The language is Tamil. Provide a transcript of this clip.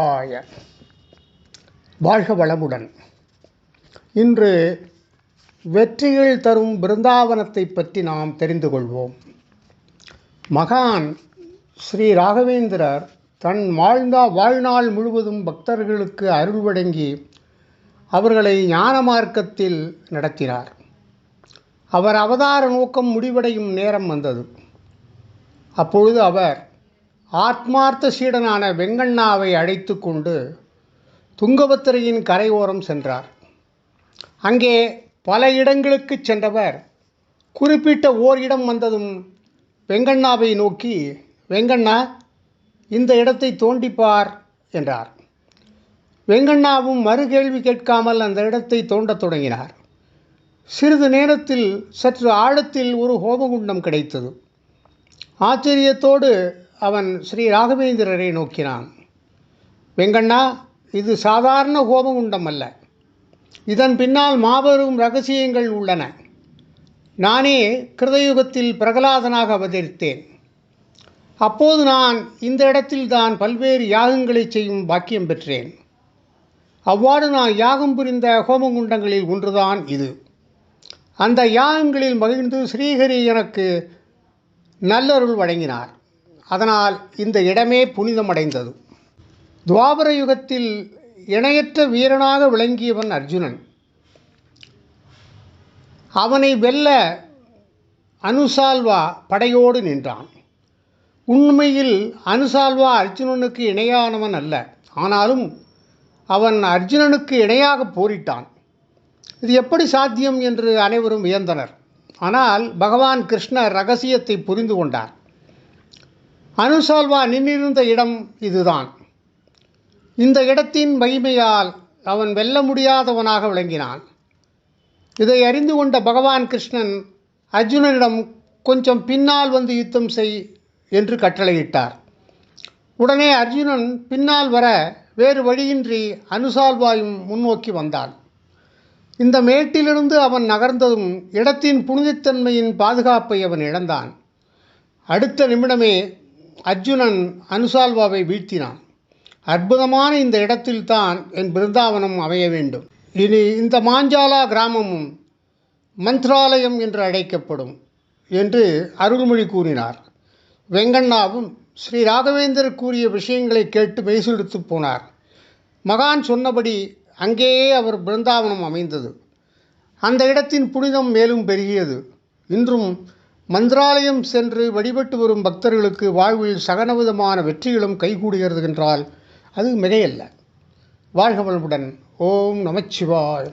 ஆய. வாழ்க வளமுடன். இன்று வெற்றிகள் தரும் பிருந்தாவனத்தை பற்றி நாம் தெரிந்து கொள்வோம். மகான் ஸ்ரீ ராகவேந்திரர் தன் வாழ்ந்த வாழ்நாள் முழுவதும் பக்தர்களுக்கு அருள் வழங்கி அவர்களை ஞான மார்க்கத்தில் நடத்தினார். அவர் அவதார நோக்கம் முடிவடையும் நேரம் வந்தது. அப்பொழுது அவர் ஆத்மார்த்த சீடனான வெங்கண்ணாவை அழைத்து கொண்டு துங்கபத்திரையின் கரையோரம் சென்றார். அங்கே பல இடங்களுக்கு சென்றவர் குறிப்பிட்ட ஓர் இடம் வந்ததும் வெங்கண்ணாவை நோக்கி வெங்கண்ணா இந்த இடத்தை தோண்டிப்பார் என்றார். வெங்கண்ணாவும் மறுகேள்வி கேட்காமல் அந்த இடத்தை தோண்டத் தொடங்கினார். சிறிது நேரத்தில் சற்று ஆழத்தில் ஒரு ஹோமகுண்டம் கிடைத்தது. ஆச்சரியத்தோடு அவன் ஸ்ரீ ராகவேந்திரரை நோக்கினான். வெங்கண்ணா இது சாதாரண ஹோமகுண்டம் அல்ல இதன் பின்னால் மாபெரும் ரகசியங்கள் உள்ளன. நானே கிருதயுகத்தில் பிரகலாதனாக அவதரித்தேன். அப்போது நான் இந்த இடத்தில்தான் பல்வேறு யாகங்களை செய்யும் பாக்கியம் பெற்றேன். அவ்வாறு நான் யாகம் புரிந்த ஹோமகுண்டங்களில் ஒன்றுதான் இது. அந்த யாகங்களில் மகிழ்ந்து ஸ்ரீஹரி எனக்கு நல்லருள் வழங்கினார். அதனால் இந்த இடமே புனிதமடைந்தது. துவாபர யுகத்தில் இணையற்ற வீரனாக விளங்கியவன் அர்ஜுனன். அவனை வெல்ல அனுசால்வா படையோடு நின்றான். உண்மையில் அனுசால்வா அர்ஜுனனுக்கு இணையானவன் அல்ல. ஆனாலும் அவன் அர்ஜுனனுக்கு இணையாக போரிட்டான். இது எப்படி சாத்தியம் என்று அனைவரும் வியந்தனர். ஆனால் பகவான் கிருஷ்ணர் ரகசியத்தை புரிந்து கொண்டார். அனுசால்வா நின்றிருந்த இடம் இதுதான். இந்த இடத்தின் மகிமையால் அவன் வெல்ல முடியாதவனாக விளங்கினான். இதை அறிந்து கொண்ட பகவான் கிருஷ்ணன் அர்ஜுனனிடம் கொஞ்சம் பின்னால் வந்து யுத்தம் செய் என்று கட்டளையிட்டார். உடனே அர்ஜுனன் பின்னால் வர வேறு வழியின்றி அனுசால்வாயும் முன்னோக்கி வந்தான். இந்த மேட்டிலிருந்து அவன் நகர்ந்ததும் இடத்தின் புனிதத்தன்மையின் பாதுகாப்பை அவன் இழந்தான். அடுத்த நிமிடமே அர்ஜுனன் அனுசால்வாவை வீழ்த்தினான். அற்புதமான இந்த இடத்தில்தான் என் பிருந்தாவனம் அமைய வேண்டும். இனி இந்த மாஞ்சாலா கிராமமும் மந்த்ராலயம் என்று அழைக்கப்படும் என்று அருள்மொழி கூறினார். வெங்கண்ணாவும் ஸ்ரீ ராகவேந்தர் கூறிய விஷயங்களை கேட்டு மெய்செடுத்து போனார். மகான் சொன்னபடி அங்கேயே அவர் பிருந்தாவனம் அமைந்தது. அந்த இடத்தின் புனிதம் மேலும் பெருகியது. இன்றும் மந்திராலயம் சென்று வழிபட்டு வரும் பக்தர்களுக்கு வாழ்வில் சகனவிதமான வெற்றிகளும் கைகூடுகிறது என்றால் அது மிகையல்ல. வாழ்க வளமுடன். ஓம் நமச்சிவாய்